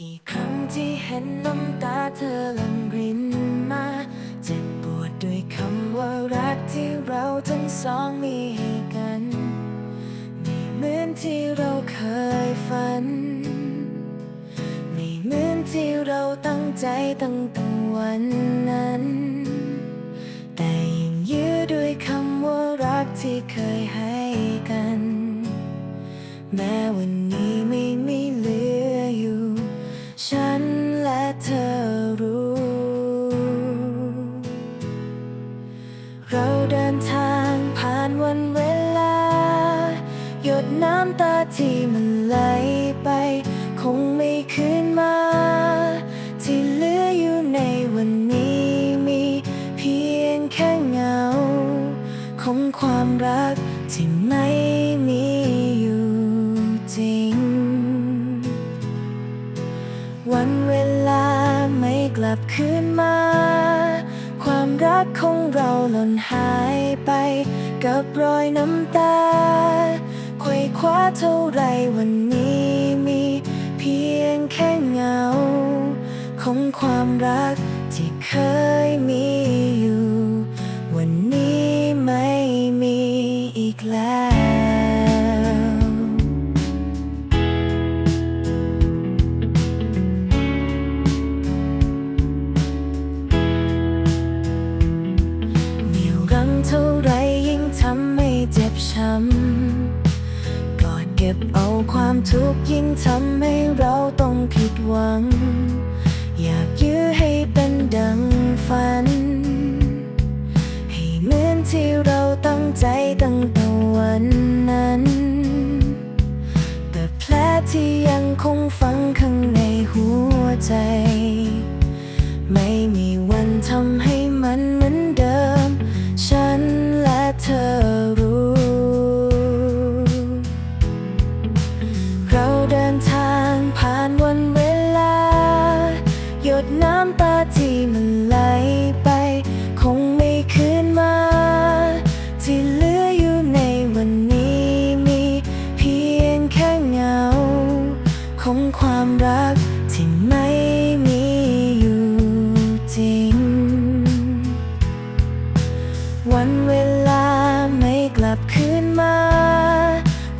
กี่ครั้งที่เห็นน้ำตาเธอหลั่งรินมา เจ็บปวดด้วยคำว่ารักที่เราทั้งสองมีให้กันไม่เหมือนที่เราเคยฝันไม่เหมือนที่เราตั้งใจตั้งแต่วันนั้น แต่ยังยื้อด้วยคำว่ารักที่เคยให้กัน แม้วันนี้ไม่ ฉันและเธอรู้ เราเดินทางผ่านวันเวลา หยดน้ำตาที่มันไหลไป คงไม่คืนมา ที่เหลืออยู่ในวันนี้มีเพียงแค่เงา ของความรักที่ไม่มี วันเวลาไม่กลับคืนมา ความรักของเราหล่นหายไป กับรอยน้ำตาไขว่คว้าเท่าไรวันนี้มีเพียงแค่เงา ของความรักที่เคยมีอยู่ วันนี้ไม่มีอีกแล้ว เก็บเอาความทุกข์ยิ่งทำให้เราต้องผิดหวัง อยากยื้อให้เป็นดังฝัน ให้เหมือนที่เราตั้งใจตั้งแต่วันนั้น แต่แผลที่ยังคงฝังข้างในหัวใจ ไม่มีวันทำให้มันเหมือนเดิม ฉันและเธอ ความรักที่ไม่มีอยู่จริง วันเวลาไม่กลับคืนมา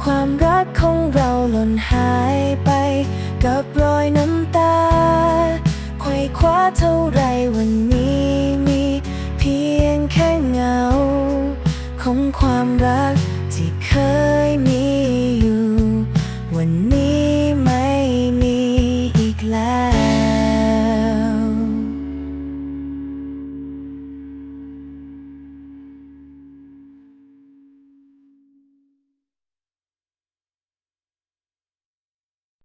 ความรักของเราหล่นหายไป กับรอยน้ำตาไขว่คว้าเท่าไรวันนี้มี เพียงแค่เงา ของความรัก